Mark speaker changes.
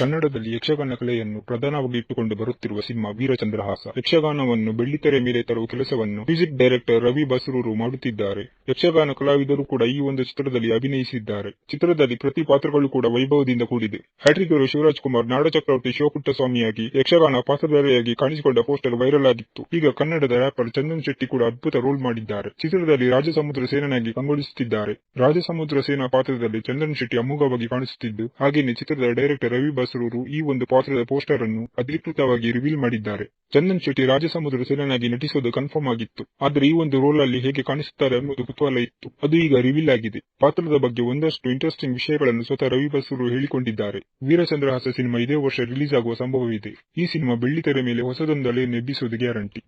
Speaker 1: ಕನ್ನಡದಲ್ಲಿ ಯಕ್ಷಗಾನ ಕಲೆಯನ್ನು ಪ್ರಧಾನವಾಗಿ ಇಟ್ಟುಕೊಂಡು ಬರುತ್ತಿರುವ ಸಿನಿಮಾ ವೀರಚಂದ್ರಹಾಸ. ಯಕ್ಷಗಾನವನ್ನು ಬೆಳ್ಳಿತೆರೆ ಮೇಲೆ ತರುವ ಕೆಲಸವನ್ನು ಮ್ಯೂಸಿಕ್ ಡೈರೆಕ್ಟರ್ ರವಿ ಬಸರೂರು ಮಾಡುತ್ತಿದ್ದಾರೆ. ಯಕ್ಷಗಾನ ಕಲಾವಿದರು ಕೂಡ ಈ ಒಂದು ಚಿತ್ರದಲ್ಲಿ ಅಭಿನಯಿಸಿದ್ದಾರೆ. ಚಿತ್ರದಲ್ಲಿ ಪ್ರತಿ ಪಾತ್ರಗಳು ಕೂಡ ವೈಭವದಿಂದ ಕೂಡಿದೆ. ಹ್ಯಾಟ್ರಿಕ್ ಹೀರೋ ಶಿವರಾಜ್ ಕುಮಾರ್ ಶಿವಪುಟ್ಟ ಸ್ವಾಮಿಯಾಗಿ ಯಕ್ಷಗಾನ ಪಾತ್ರಧಾರಿಯಾಗಿ ಕಾಣಿಸಿಕೊಂಡ ಪೋಸ್ಟರ್ ವೈರಲ್ ಆಗಿತ್ತು. ಈಗ ಕನ್ನಡದ ರ್ಯಾಪರ್ ಚಂದನ್ ಶೆಟ್ಟಿ ಕೂಡ ಅದ್ಭುತ ರೋಲ್ ಮಾಡಿದ್ದಾರೆ. ಚಿತ್ರದಲ್ಲಿ ರಾಜಸಮುದ್ರ ಸೇನಾನಾಗಿ ಕಂಗೊಳಿಸುತ್ತಿದ್ದಾರೆ. ರಾಜಸಮುದ್ರ ಸೇನಾ ಪಾತ್ರದಲ್ಲಿ ಚಂದನ್ ಶೆಟ್ಟಿ ಅಮೋಘವಾಗಿ ಕಾಣಿಸುತ್ತಿದ್ದು, ಹಾಗೆಯೇ ಚಿತ್ರದ ಡೈರೆಕ್ಟರ್ ರವಿ ಬಸ್ರೂರು ಈ ಒಂದು ಪಾತ್ರದ ಪೋಸ್ಟರ್ ಅನ್ನು ಅಧಿಕೃತವಾಗಿ ರಿವೀಲ್ ಮಾಡಿದ್ದಾರೆ. ಚಂದನ್ ಶೆಟ್ಟಿ ರಾಜಸಮುದ್ರ ಸೇನಾನಾಗಿ ನಟಿಸೋದು ಕನ್ಫರ್ಮ್ ಆಗಿತ್ತು. ಆದ್ರೆ ಈ ಒಂದು ರೋಲ್ ಅಲ್ಲಿ ಹೇಗೆ ಕಾಣಿಸುತ್ತಾರೆ ಅನ್ನೋದು ಕುತೂಹಲ ಇತ್ತು. ಅದು ಈಗ ರಿವೀಲ್ ಆಗಿದೆ. ಪಾತ್ರದ ಬಗ್ಗೆ ಒಂದಷ್ಟು ಇಂಟ್ರೆಸ್ಟಿಂಗ್ ವಿಷಯಗಳನ್ನು ಸ್ವತಃ ರವಿ ಬಸೂರು ಹೇಳಿಕೊಂಡಿದ್ದಾರೆ. ವೀರಚಂದ್ರಹಾಸ ಸಿನಿಮಾ ಇದೇ ವರ್ಷ ರಿಲೀಸ್ ಆಗುವ ಸಂಭವವಿದೆ. ಈ ಸಿನಿಮಾ ಬೆಳ್ಳಿತೆರೆ ಮೇಲೆ ಹೊಸದೊಂದು ಅಲೆಯನ್ನು ಎಬ್ಬಿಸುವುದು ಗ್ಯಾರಂಟಿ